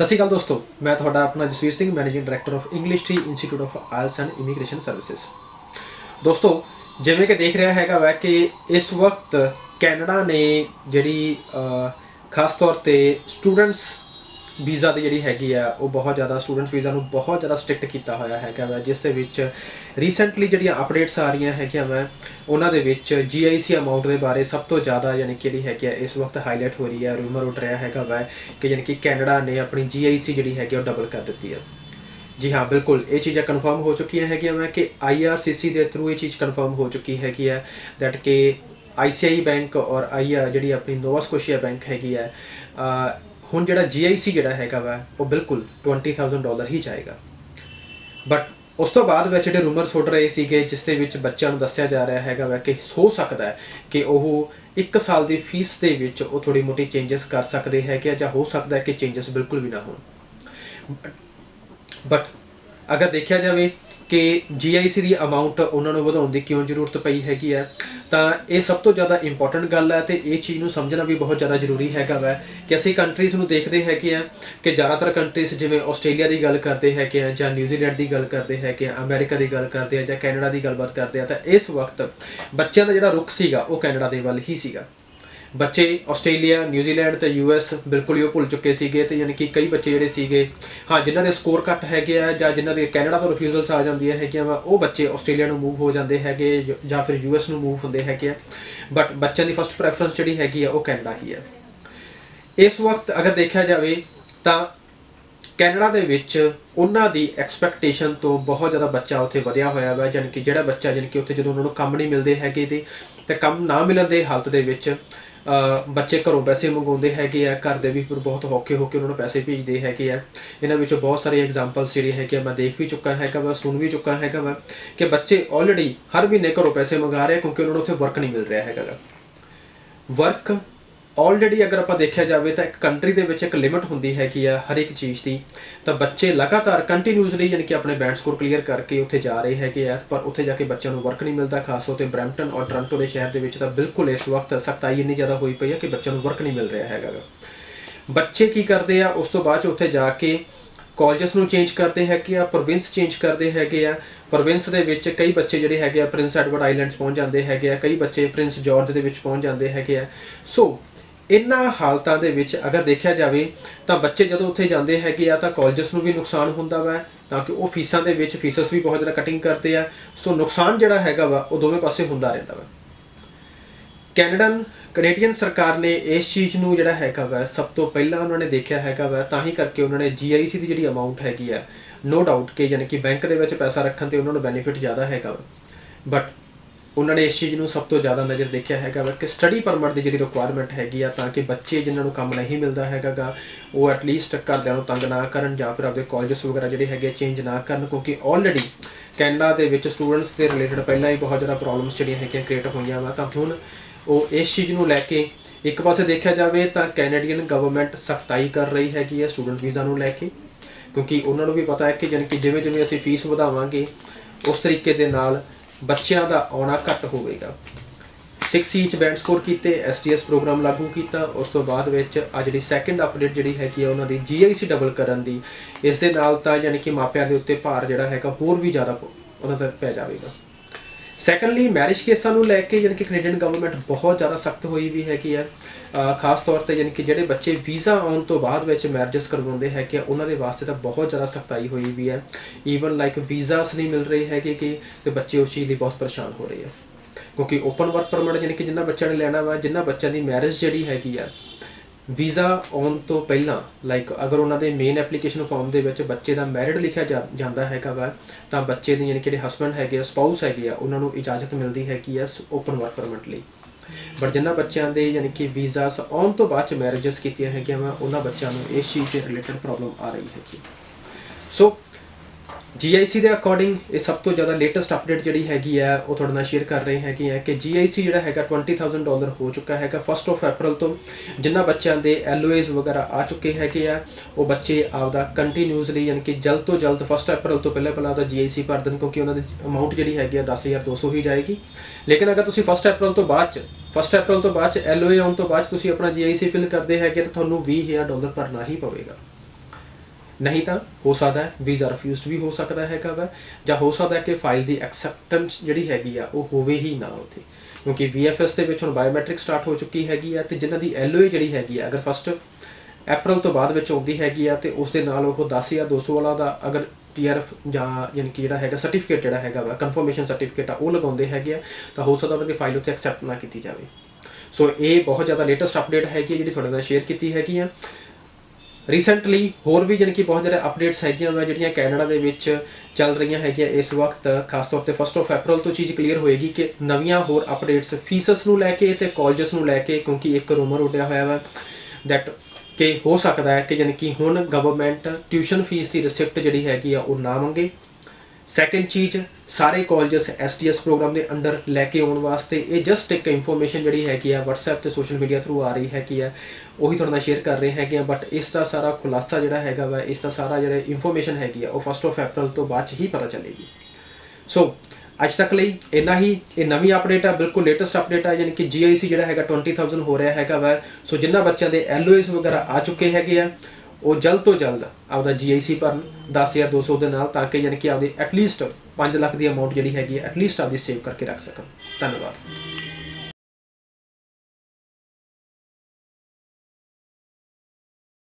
ਸਤਿ ਸ਼੍ਰੀ ਅਕਾਲ ਦੋਸਤੋ, ਮੈਂ ਤੁਹਾਡਾ ਆਪਣਾ Jasveer Singh managing director of English tree institute of IELTS and immigration services ਦੋਸਤੋ, ਜਿਵੇਂ ਕਿ ਦੇਖ ਰਿਹਾ ਹੈਗਾ ਵੈ ਕਿ ਇਸ ਵਕਤ ਕੈਨੇਡਾ ਨੇ ਜਿਹੜੀ ਖਾਸ ਤੌਰ ਤੇ ਸਟੂਡੈਂਟਸ ਵੀਜ਼ਾ ਦੀ ਜਿਹੜੀ ਹੈਗੀ ਆ, ਉਹ ਬਹੁਤ ਜ਼ਿਆਦਾ ਸਟੂਡੈਂਟ ਵੀਜ਼ਾ ਨੂੰ ਬਹੁਤ ਜ਼ਿਆਦਾ ਸਟ੍ਰਿਕਟ ਕੀਤਾ ਹੋਇਆ ਹੈਗਾ ਵਾ, ਜਿਸ ਦੇ ਵਿੱਚ ਰੀਸੈਂਟਲੀ ਜਿਹੜੀਆਂ ਅਪਡੇਟਸ ਆ ਰਹੀਆਂ ਹੈਗੀਆਂ ਵਾ, ਉਹਨਾਂ ਦੇ ਵਿੱਚ GIC ਅਮਾਉਂਟ ਦੇ ਬਾਰੇ ਸਭ ਤੋਂ ਜ਼ਿਆਦਾ ਯਾਨੀ ਕਿ ਜਿਹੜੀ ਹੈਗੀ ਆ, ਇਸ ਵਕਤ ਹਾਈਲਾਈਟ ਹੋ ਰਹੀ ਹੈ ਰੂਮਰ ਉੱਠ ਰਿਹਾ ਹੈਗਾ ਵਾ ਕਿ ਯਾਨੀ ਕਿ ਕੈਨੇਡਾ ਨੇ ਆਪਣੀ GIC ਜਿਹੜੀ ਹੈਗੀ ਉਹ ਡਬਲ ਕਰ ਦਿੱਤੀ ਹੈ ਜੀ ਹਾਂ, ਬਿਲਕੁਲ, ਇਹ ਚੀਜ਼ਾਂ ਕਨਫਰਮ ਹੋ ਚੁੱਕੀਆਂ ਹੈਗੀਆਂ ਮੈਂ ਕਿ IRCC ਦੇ ਥਰੂ ਇਹ ਚੀਜ਼ ਕਨਫਰਮ ਹੋ ਚੁੱਕੀ ਹੈਗੀ ਹੈ ਦੈਟ ਕਿ ICICI ਬੈਂਕ ਔਰ ਆਈਆ ਜਿਹੜੀ ਆਪਣੀ ਨੋਵਾ ਸਕੋਸ਼ੀਆ ਬੈਂਕ ਹੈਗੀ ਹੈ ਹੁਣ ਜਿਹੜਾ GIC ਜਿਹੜਾ ਹੈਗਾ ਵਾ, ਉਹ ਬਿਲਕੁਲ 20000 ਡਾਲਰ ਹੀ ਜਾਏਗਾ। ਬਟ ਉਸ ਤੋਂ ਬਾਅਦ ਵਿੱਚ ਜਿਹੜੇ ਰੂਮਰਸ ਉੱਡ ਰਹੇ ਸੀਗੇ, ਜਿਸ ਦੇ ਵਿੱਚ ਬੱਚਿਆਂ ਨੂੰ ਦੱਸਿਆ ਜਾ ਰਿਹਾ ਹੈਗਾ ਵਾ ਕਿ ਹੋ ਸਕਦਾ ਹੈ ਕਿ ਉਹ 1 ਸਾਲ ਦੀ ਫੀਸ ਦੇ ਵਿੱਚ ਉਹ ਥੋੜੀ ਮੋਟੀ ਚੇਂਜਸ ਕਰ ਸਕਦੇ ਹੈਗੇ ਆ ਜਾਂ ਹੋ ਸਕਦਾ ਹੈ ਕਿ ਚੇਂਜਸ ਬਿਲਕੁਲ ਵੀ ਨਾ ਹੋਣ। ਬਟ ਅਗਰ ਦੇਖਿਆ ਜਾਵੇ ਕਿ GIC ਦੀ ਅਮਾਉਂਟ ਉਹਨਾਂ ਨੂੰ ਵਧਾਉਣ ਦੀ ਕਿਉਂ ਜ਼ਰੂਰਤ ਪਈ ਹੈਗੀ ਹੈ ਤਾਂ ਇਹ ਸਭ ਤੋਂ ਜ਼ਿਆਦਾ ਇੰਪੋਰਟੈਂਟ ਗੱਲ ਹੈ ਤੇ ਇਹ ਚੀਜ਼ ਨੂੰ ਸਮਝਣਾ ਵੀ ਬਹੁਤ ਜ਼ਿਆਦਾ ਜ਼ਰੂਰੀ ਹੈਗਾ ਵੈ ਕਿ ਅਸੀਂ ਕੰਟਰੀਜ਼ ਨੂੰ ਦੇਖਦੇ ਹੈਗੇ ਆ ਕਿ ਜ਼ਿਆਦਾਤਰ ਕੰਟਰੀਜ਼ ਜਿਵੇਂ ਆਸਟ੍ਰੇਲੀਆ ਦੀ ਗੱਲ ਕਰਦੇ ਹੈਗੇ ਆ ਜਾਂ ਨਿਊਜ਼ੀਲੈਂਡ ਦੀ ਗੱਲ ਕਰਦੇ ਹੈਗੇ ਆ ਅਮਰੀਕਾ ਦੀ ਗੱਲ ਕਰਦੇ ਆ ਜਾਂ ਕੈਨੇਡਾ ਦੀ ਗੱਲਬਾਤ ਕਰਦੇ ਆ ਤਾਂ ਇਸ ਵਕਤ ਬੱਚਿਆਂ ਦਾ ਜਿਹੜਾ ਰੁਖ ਸੀਗਾ ਉਹ ਕੈਨੇਡਾ ਦੇ ਵੱਲ ਹੀ ਸੀਗਾ। ਬੱਚੇ ਆਸਟ੍ਰੇਲੀਆ ਨਿਊਜ਼ੀਲੈਂਡ ਤੇ ਯੂਐਸ ਬਿਲਕੁਲ ਹੀ ਉਹ ਭੁੱਲ ਚੁੱਕੇ ਸੀਗੇ ਤੇ ਯਾਨੀ ਕਿ ਕਈ ਬੱਚੇ ਜਿਹੜੇ ਸੀਗੇ, ਹਾਂ, ਜਿਨ੍ਹਾਂ ਦੇ ਸਕੋਰ ਘੱਟ ਹੈਗੇ ਆ ਜਾਂ ਜਿਨ੍ਹਾਂ ਦੇ ਕੈਨੇਡਾ ਤੋਂ ਰਿਫਿਊਜ਼ਲਸ ਆ ਜਾਂਦੀਆਂ ਹੈਗੀਆਂ ਵਾ, ਉਹ ਬੱਚੇ ਆਸਟ੍ਰੇਲੀਆ ਨੂੰ ਮੂਵ ਹੋ ਜਾਂਦੇ ਹੈਗੇ ਜ- ਜਾਂ ਫਿਰ ਯੂਐਸ ਨੂੰ ਮੂਵ ਹੁੰਦੇ ਹੈਗੇ ਆ। ਬਟ ਬੱਚਿਆਂ ਦੀ ਫਸਟ ਪ੍ਰੈਫਰੈਂਸ ਜਿਹੜੀ ਹੈਗੀ ਆ, ਉਹ ਕੈਨੇਡਾ ਹੀ ਹੈ ਇਸ ਵਕਤ ਅਗਰ ਦੇਖਿਆ ਜਾਵੇ ਤਾਂ ਕੈਨੇਡਾ ਦੇ ਵਿੱਚ ਉਹਨਾਂ ਦੀ ਐਕਸਪੈਕਟੇਸ਼ਨ ਤੋਂ ਬਹੁਤ ਜ਼ਿਆਦਾ ਬੱਚਾ ਉੱਥੇ ਵਧਿਆ ਹੋਇਆ ਵਾ ਜਾਣੀ ਕਿ ਜਿਹੜਾ ਬੱਚਾ ਜਾਣੀ ਕਿ ਉੱਥੇ ਜਦੋਂ ਉਹਨਾਂ ਨੂੰ ਕੰਮ ਨਹੀਂ ਮਿਲਦੇ ਹੈਗੇ ਤੇ ਤੇ ਕੰਮ ਨਾ ਮਿਲਣ ਦੇ ਹਾਲਤ ਦੇ ਵਿੱਚ ਬੱਚੇ ਘਰੋਂ ਪੈਸੇ ਮੰਗਾਉਂਦੇ ਹੈਗੇ ਆ, ਘਰ ਦੇ ਵੀ ਫਿਰ ਬਹੁਤ ਔਖੇ ਹੋ ਕੇ ਉਹਨਾਂ ਨੂੰ ਪੈਸੇ ਭੇਜਦੇ ਹੈਗੇ ਆ ਇਹਨਾਂ ਵਿੱਚੋਂ ਬਹੁਤ ਸਾਰੇ ਐਗਜ਼ਾਮਪਲਸ ਜਿਹੜੇ ਹੈਗੇ ਆ ਮੈਂ ਦੇਖ ਵੀ ਚੁੱਕਾ ਹੈਗਾ ਮੈਂ ਸੁਣ ਵੀ ਚੁੱਕਾ ਹੈਗਾ ਵਾ ਕਿ ਬੱਚੇ ਆਲਰੇਡੀ ਹਰ ਮਹੀਨੇ ਘਰੋਂ ਪੈਸੇ ਮੰਗਾ ਰਹੇ ਕਿਉਂਕਿ ਉਹਨਾਂ ਨੂੰ ਉੱਥੇ ਵਰਕ ਨਹੀਂ ਮਿਲ ਰਿਹਾ ਹੈਗਾ ਗਾ। ਵਰਕ ਆਲਰੇਡੀ ਅਗਰ ਆਪਾਂ ਦੇਖਿਆ ਜਾਵੇ ਤਾਂ ਇੱਕ ਕੰਟਰੀ ਦੇ ਵਿੱਚ ਇੱਕ ਲਿਮਿਟ ਹੁੰਦੀ ਹੈਗੀ ਆ ਹਰ ਇੱਕ ਚੀਜ਼ ਦੀ। ਤਾਂ ਬੱਚੇ ਲਗਾਤਾਰ ਕੰਟੀਨਿਊਸਲੀ ਯਾਨੀ ਕਿ ਆਪਣੇ ਬੈਂਡ ਸਕੋਰ ਕਲੀਅਰ ਕਰਕੇ ਉੱਥੇ ਜਾ ਰਹੇ ਹੈਗੇ ਆ, ਪਰ ਉੱਥੇ ਜਾ ਕੇ ਬੱਚਿਆਂ ਨੂੰ ਵਰਕ ਨਹੀਂ ਮਿਲਦਾ, ਖਾਸ ਤੌਰ ਤੇ ਬ੍ਰੈਂਪਟਨ ਔਰ ਟੋਰਾਂਟੋ ਦੇ ਸ਼ਹਿਰ ਦੇ ਵਿੱਚ ਤਾਂ ਬਿਲਕੁਲ ਇਸ ਵਕਤ ਸਖਤਾਈ ਇੰਨੀ ਜ਼ਿਆਦਾ ਹੋਈ ਪਈ ਹੈ ਕਿ ਬੱਚਿਆਂ ਨੂੰ ਵਰਕ ਨਹੀਂ ਮਿਲ ਰਿਹਾ ਹੈਗਾ ਗਾ। ਬੱਚੇ ਕੀ ਕਰਦੇ ਆ, ਉਸ ਤੋਂ ਬਾਅਦ ਚ ਉੱਥੇ ਜਾ ਕੇ ਕਾਲਜਸ ਨੂੰ ਚੇਂਜ ਕਰਦੇ ਹੈਗੇ ਆ ਪ੍ਰੋਵਿੰਸ ਚੇਂਜ ਕਰਦੇ ਹੈਗੇ ਆ। ਪ੍ਰੋਵਿੰਸ ਦੇ ਵਿੱਚ ਕਈ ਬੱਚੇ ਜਿਹੜੇ ਹੈਗੇ ਆ ਪ੍ਰਿੰਸ ਐਡਵਰਡ ਆਈਲੈਂਡਸ ਪਹੁੰਚ ਜਾਂਦੇ ਹੈਗੇ ਆ, ਕਈ ਬੱਚੇ ਪ੍ਰਿੰਸ ਜਾਰਜ ਦੇ ਵਿੱਚ ਪਹੁੰਚ ਜਾਂਦੇ ਹੈਗੇ ਆ। ਸੋ ਇਹਨਾਂ ਹਾਲਤਾਂ ਦੇ ਵਿੱਚ ਅਗਰ ਦੇਖਿਆ ਜਾਵੇ ਤਾਂ ਬੱਚੇ ਜਦੋਂ ਉੱਥੇ ਜਾਂਦੇ ਹੈਗੇ ਆ ਤਾਂ ਕਾਲਜਸ ਨੂੰ ਵੀ ਨੁਕਸਾਨ ਹੁੰਦਾ ਵਾ, ਤਾਂ ਕਿ ਉਹ ਫੀਸਾਂ ਦੇ ਵਿੱਚ ਫੀਸਸ ਵੀ ਬਹੁਤ ਜ਼ਿਆਦਾ ਕਟਿੰਗ ਕਰਦੇ ਆ, ਸੋ ਨੁਕਸਾਨ ਜਿਹੜਾ ਹੈਗਾ ਵਾ, ਉਹ ਦੋਵੇਂ ਪਾਸੇ ਹੁੰਦਾ ਰਹਿੰਦਾ ਵਾ। ਕੈਨੇਡਨ, ਕੈਨੇਡੀਅਨ ਸਰਕਾਰ ਨੇ ਇਸ ਚੀਜ਼ ਨੂੰ ਜਿਹੜਾ ਹੈਗਾ ਵਾ, ਸਭ ਤੋਂ ਪਹਿਲਾਂ ਉਹਨਾਂ ਨੇ ਦੇਖਿਆ ਹੈਗਾ ਵਾ, ਤਾਂ ਹੀ ਕਰਕੇ ਉਹਨਾਂ ਨੇ GIC ਦੀ ਜਿਹੜੀ ਅਮਾਉਂਟ ਹੈਗੀ ਆ ਨੋ ਡਾਊਟ ਕਿ ਯਾਨੀ ਕਿ ਬੈਂਕ ਦੇ ਵਿੱਚ ਪੈਸਾ ਰੱਖਣ ਤੇ ਉਹਨਾਂ ਨੂੰ ਬੈਨੀਫਿਟ ਜ਼ਿਆਦਾ ਹੈਗਾ ਵਾ। ਬਟ ਉਹਨਾਂ ਨੇ ਇਸ ਚੀਜ਼ ਨੂੰ ਸਭ ਤੋਂ ਜ਼ਿਆਦਾ ਨਜ਼ਰ ਦੇਖਿਆ ਹੈਗਾ ਵਾ ਕਿ ਸਟੱਡੀ ਪਰਮਿਟ ਦੀ ਜਿਹੜੀ ਰਿਕੁਆਇਰਮੈਂਟ ਹੈਗੀ ਆ ਤਾਂ ਕਿ ਬੱਚੇ ਜਿਨ੍ਹਾਂ ਨੂੰ ਕੰਮ ਨਹੀਂ ਮਿਲਦਾ ਹੈਗਾ ਉਹ ਐਟਲੀਸਟ ਘਰਦਿਆਂ ਨੂੰ ਤੰਗ ਨਾ ਕਰਨ ਜਾਂ ਫਿਰ ਆਪਦੇ ਕਾਲਜਸ ਵਗੈਰਾ ਜਿਹੜੇ ਹੈਗੇ ਚੇਂਜ ਨਾ ਕਰਨ ਕਿਉਂਕਿ ਆਲਰੇਡੀ ਕੈਨੇਡਾ ਦੇ ਵਿੱਚ ਸਟੂਡੈਂਟਸ ਦੇ ਰਿਲੇਟਡ ਪਹਿਲਾਂ ਹੀ ਬਹੁਤ ਜ਼ਿਆਦਾ ਪ੍ਰੋਬਲਮਸ ਜਿਹੜੀਆਂ ਹੈਗੀਆਂ ਕ੍ਰੀਏਟ ਹੋਈਆਂ ਵਾ, ਤਾਂ ਹੁਣ ਉਹ ਇਸ ਚੀਜ਼ ਨੂੰ ਲੈ ਕੇ ਇੱਕ ਪਾਸੇ ਦੇਖਿਆ ਜਾਵੇ ਤਾਂ ਕੈਨੇਡੀਅਨ ਗਵਰਨਮੈਂਟ ਸਖਤਾਈ ਕਰ ਰਹੀ ਹੈਗੀ ਹੈ ਸਟੂਡੈਂਟ ਵੀਜ਼ਾ ਨੂੰ ਲੈ ਕੇ, ਕਿਉਂਕਿ ਉਹਨਾਂ ਨੂੰ ਵੀ ਪਤਾ ਹੈ ਕਿ ਜਾਣੀ ਕਿ ਜਿਵੇਂ ਜਿਵੇਂ ਅਸੀਂ ਫੀਸ ਵਧਾਵਾਂਗੇ, ਉਸ ਤਰੀਕੇ ਦੇ ਨਾਲ ਬੱਚਿਆਂ ਦਾ ਆਉਣਾ ਘੱਟ ਹੋਵੇਗਾ। 6 ਚ ਬੈਂਡ ਸਕੋਰ ਕੀਤੇ ਐਸਟੀਐਸ ਪ੍ਰੋਗਰਾਮ ਲਾਗੂ ਕੀਤਾ, ਉਸ ਤੋਂ ਬਾਅਦ ਵਿੱਚ ਆ ਜਿਹੜੀ ਸੈਕੰਡ ਅਪਡੇਟ ਜਿਹੜੀ ਹੈਗੀ ਆ, ਉਹਨਾਂ ਦੀ GIC ਡਬਲ ਕਰਨ ਦੀ, ਇਸ ਦੇ ਨਾਲ ਤਾਂ ਯਾਨੀ ਕਿ ਮਾਪਿਆਂ ਦੇ ਉੱਤੇ ਭਾਰ ਜਿਹੜਾ ਹੈਗਾ ਹੋਰ ਵੀ ਜ਼ਿਆਦਾ ਪ- ਉਹਨਾਂ ਦਾ ਪੈ ਜਾਵੇਗਾ। ਸੈਕੰਡਲੀ ਮੈਰਿਜ ਕੇਸਾਂ ਨੂੰ ਲੈ ਕੇ ਯਾਨੀ ਕਿ ਕੈਨੇਡੀਅਨ ਗਵਰਨਮੈਂਟ ਬਹੁਤ ਜ਼ਿਆਦਾ ਸਖਤ ਹੋਈ ਵੀ ਹੈਗੀ ਆ। ਅਹ ਖਾਸ ਤੌਰ ਤੇ ਯਾਨੀ ਕਿ ਜਿਹੜੇ ਬੱਚੇ ਵੀਜ਼ਾ ਆਉਣ ਤੋਂ ਬਾਅਦ ਵਿੱਚ ਮੈਰਿਜਸ ਕਰਵਾਉਂਦੇ ਹੈਗੇ ਆ, ਉਹਨਾਂ ਦੇ ਵਾਸਤੇ ਤਾਂ ਬਹੁਤ ਜ਼ਿਆਦਾ ਸਖਤਾਈ ਹੋਈ ਵੀ ਹੈ ਈਵਨ ਲਾਈਕ ਵੀਜ਼ਾਸ ਨਹੀਂ ਮਿਲ ਰਹੇ ਹੈਗੇ ਕਿ ਤੇ ਬੱਚੇ ਉਸ ਚੀਜ਼ ਲਈ ਬਹੁਤ ਪਰੇਸ਼ਾਨ ਹੋ ਰਹੇ ਆ। ਕਿਉਂਕਿ ਓਪਨ ਵਰਕ ਪਰਮਿਟ ਯਾਨੀ ਕਿ ਜਿੰਨਾ ਬੱਚਿਆਂ ਨੇ ਲੈਣਾ ਵਾ, ਜਿੰਨਾ ਬੱਚਿਆਂ ਦੀ ਮੈਰਿਜ ਜਿਹੜੀ ਹੈਗੀ ਆ ਵੀਜ਼ਾ ਆਉਣ ਤੋਂ ਪਹਿਲਾਂ ਲਾਈਕ ਅਗਰ ਉਹਨਾਂ ਦੇ ਮੇਨ ਐਪਲੀਕੇਸ਼ਨ ਫਾਰਮ ਦੇ ਵਿੱਚ ਬੱਚੇ ਦਾ ਮੈਰਿਡ ਲਿਖਿਆ ਜਾ- ਜਾਂਦਾ ਹੈਗਾ ਵਾ, ਤਾਂ ਬੱਚੇ ਦੇ ਯਾਨੀ ਕਿ ਜਿਹੜੇ ਹਸਬੰਡ ਹੈਗੇ ਆ ਸਪਾਊਸ ਹੈਗੇ ਆ, ਉਹਨਾਂ ਨੂੰ ਇਜਾਜ਼ਤ ਮਿਲਦੀ ਹੈ ਕਿ ਇਸ ਓਪਨ ਵਰਕ ਪਰਮਿਟ ਲਈ। ਬਟ ਜਿਨ੍ਹਾਂ ਬੱਚਿਆਂ ਦੇ ਯਾਨੀ ਕਿ ਵੀਜ਼ਾਸ ਆਉਣ ਤੋਂ ਬਾਅਦ ਚ ਮੈਰਿਜਸ ਕੀਤੀਆਂ ਹੈਗੀਆਂ ਵਾ, ਉਹਨਾਂ ਬੱਚਿਆਂ ਨੂੰ ਇਸ ਚੀਜ਼ ਦੇ ਰਿਲੇਟਡ ਪ੍ਰੋਬਲਮ ਆ ਰਹੀ ਹੈਗੀ। ਸੋ GIC ਦੇ ਅਕੋਰਡਿੰਗ ਇਹ ਸਭ ਤੋਂ ਜ਼ਿਆਦਾ ਲੇਟੈਸਟ ਅਪਡੇਟ ਜਿਹੜੀ ਹੈਗੀ ਆ, ਉਹ ਤੁਹਾਡੇ ਨਾਲ ਸ਼ੇਅਰ ਕਰ ਰਹੇ ਹੈਗੇ ਆ ਕਿ GIC ਜਿਹੜਾ ਹੈਗਾ 20000 ਡਾਲਰ ਹੋ ਚੁੱਕਾ ਹੈਗਾ 1st ਆਫ April ਤੋਂ। ਜਿਨ੍ਹਾਂ ਬੱਚਿਆਂ ਦੇ LOAs ਵਗੈਰਾ ਆ ਚੁੱਕੇ ਹੈਗੇ ਆ, ਉਹ ਬੱਚੇ ਆਪਦਾ ਕੰਟੀਨਿਊਸਲੀ ਯਾਨੀ ਕਿ ਜਲਦ ਤੋਂ ਜਲਦ 1st April ਤੋਂ ਪਹਿਲਾਂ ਪਹਿਲਾਂ ਆਪਦਾ GIC ਭਰ ਦੇਣ ਕਿਉਂਕਿ ਉਹਨਾਂ ਦੀ ਅਮਾਉਂਟ ਜਿਹੜੀ ਹੈਗੀ ਆ 10200 ਹੀ ਜਾਏਗੀ। ਲੇਕਿਨ ਅਗਰ ਤੁਸੀਂ 1st April ਤੋਂ ਬਾਅਦ ਚ 1st April ਤੋਂ ਬਾਅਦ ਚ LOA ਆਉਣ ਤੋਂ ਬਾਅਦ 'ਚ ਤੁਸੀਂ ਆਪਣਾ GIC ਫਿਲ ਕਰਦੇ ਹੈਗੇ, ਤਾਂ ਤੁਹਾਨੂੰ 20000 ਡਾਲਰ ਭਰਨਾ ਹੀ ਪਵੇਗਾ। ਨਹੀਂ ਤਾਂ ਹੋ ਸਕਦਾ ਹੈ ਵੀਜ਼ਾ ਰਿਫਿਊਜ਼ਡ ਵੀ ਹੋ ਸਕਦਾ ਹੈਗਾ ਵਾ, ਜਾਂ ਹੋ ਸਕਦਾ ਕਿ ਫਾਈਲ ਦੀ ਐਕਸੈਪਟੈਂਸ ਜਿਹੜੀ ਹੈਗੀ ਆ, ਉਹ ਹੋਵੇ ਹੀ ਨਾ ਉੱਥੇ। ਕਿਉਂਕਿ VFS ਦੇ ਵਿੱਚ ਹੁਣ ਬਾਇਓਮੈਟ੍ਰਿਕ ਸਟਾਰਟ ਹੋ ਚੁੱਕੀ ਹੈਗੀ ਆ ਤੇ ਜਿਨ੍ਹਾਂ ਦੀ LOA ਜਿਹੜੀ ਹੈਗੀ ਆ, ਅਗਰ ਫਸਟ ਅਪ੍ਰੈਲ ਤੋਂ ਬਾਅਦ ਵਿੱਚ ਆਉਂਦੀ ਹੈਗੀ ਆ, ਤੇ ਉਸ ਦੇ ਨਾਲ ਉਹ 10200 ਵਾਲਾ ਦਾ ਅਗਰ ਟੀਆਰਐਫ ਜਾਂ ਯਾਨੀ ਕਿ ਜਿਹੜਾ ਹੈਗਾ ਸਰਟੀਫਿਕੇਟ ਜਿਹੜਾ ਹੈਗਾ ਵਾ ਕਨਫਰਮੇਸ਼ਨ ਸਰਟੀਫਿਕੇਟ ਆ, ਉਹ ਲਗਾਉਂਦੇ ਹੈਗੇ ਆ, ਤਾਂ ਹੋ ਸਕਦਾ ਉਹਨਾਂ ਦੀ ਫਾਈਲ ਉੱਥੇ ਐਕਸੈਪਟ ਨਾ ਕੀਤੀ ਜਾਵੇ। ਸੋ ਇਹ ਬਹੁਤ ਜ਼ਿਆਦਾ ਲੇਟੈਸਟ ਅਪਡੇਟ ਹੈਗੀ ਹੈ ਜਿਹੜੀ ਤੁਹਾਡੇ ਨਾਲ ਸ਼ੇਅਰ ਕੀਤੀ ਹੈਗੀ ਆ। ਰੀਸੈਂਟਲੀ ਹੋਰ ਵੀ ਜਾਣੀ ਕਿ ਬਹੁਤ ਜ਼ਿਆਦਾ ਅਪਡੇਟਸ ਹੈਗੀਆਂ ਵਾ ਜਿਹੜੀਆਂ ਕੈਨੇਡਾ ਦੇ ਵਿੱਚ ਚੱਲ ਰਹੀਆਂ ਹੈਗੀਆਂ ਇਸ ਵਕਤ, ਖਾਸ ਤੌਰ ਤੇ 1 ਆਫ ਅਪ੍ਰੈਲ ਤੋਂ ਚੀਜ਼ ਕਲੀਅਰ ਹੋਏਗੀ ਕਿ ਨਵੀਆਂ ਹੋਰ ਅਪਡੇਟਸ ਫੀਸਸ ਨੂੰ ਲੈ ਕੇ ਤੇ ਕਾਲਜਸ ਨੂੰ ਲੈ ਕੇ, ਕਿਉਂਕਿ ਇੱਕ ਰੂਮਰ ਉੱਡਿਆ ਹੋਇਆ ਵਾ ਦੈਟ ਕਿ ਹੋ ਸਕਦਾ ਹੈ ਕਿ ਜਾਣੀ ਕਿ ਹੁਣ ਗਵਰਨਮੈਂਟ ਟਿਊਸ਼ਨ ਫੀਸ ਦੀ ਰਿਸਿਪਟ ਜਿਹੜੀ ਹੈਗੀ ਆ ਉਹ ਨਾ ਮੰਗੇ। ਸੈਕੰਡ ਚੀਜ਼ ਸਾਰੇ ਕਾਲਜਸ ਐਸਟੀਐਸ ਪ੍ਰੋਗਰਾਮ ਦੇ ਅੰਡਰ ਲੈ ਕੇ ਆਉਣ ਵਾਸਤੇ ਇਹ ਜਸਟ ਇੱਕ ਇਨਫੋਰਮੇਸ਼ਨ ਜਿਹੜੀ ਹੈਗੀ ਆ WhatsApp ਤੇ ਸੋਸ਼ਲ ਮੀਡੀਆ ਥਰੂ ਆ ਰਹੀ ਹੈਗੀ ਆ, ਉਹੀ ਤੁਹਾਡੇ ਨਾਲ ਸ਼ੇਅਰ ਕਰ ਰਹੇ ਹੈਗੇ ਆ ਬਟ ਇਸ ਦਾ ਸਾਰਾ ਖੁਲਾਸਾ ਜਿਹੜਾ ਹੈਗਾ ਵਾ, ਇਸ ਦਾ ਸਾਰਾ ਜਿਹੜਾ ਇਨਫੋਰਮੇਸ਼ਨ ਹੈਗੀ ਆ, ਉਹ 1 ਆਫ ਅਪ੍ਰੈਲ ਤੋਂ ਬਾਅਦ 'ਚ ਹੀ ਪਤਾ ਚੱਲੇਗੀ। ਸੋ ਅੱਜ ਤੱਕ ਲਈ ਇੰਨਾ ਹੀ, ਇਹ ਨਵੀਂ ਅਪਡੇਟ ਆ, ਬਿਲਕੁਲ ਲੇਟੈਸਟ ਅਪਡੇਟ ਆ, ਯਾਨੀ ਕਿ GIC ਜਿਹੜਾ ਹੈਗਾ 20000 ਹੋ ਰਿਹਾ ਹੈਗਾ ਵਾ। ਸੋ ਜਿੰਨਾ ਬੱਚਿਆਂ ਦੇ LOAs ਵਗੈਰਾ ਆ ਚੁੱਕੇ ਹੈਗੇ ਆ ਉਹ ਜਲਦ ਤੋਂ ਜਲਦ ਆਪਦਾ GIC ਭਰਨ 10200 ਦੇ ਨਾਲ, ਤਾਂ ਕਿ ਯਾਨੀ ਕਿ ਆਪਦੇ ਐਟਲੀਸਟ 5 ਲੱਖ ਦੀ ਅਮਾਉਂਟ ਜਿਹੜੀ ਹੈਗੀ ਹੈ ਐਟਲੀਸਟ ਆਪਦੀ ਸੇਵ ਕਰਕੇ ਰੱਖ ਸਕਣ। ਧੰਨਵਾਦ।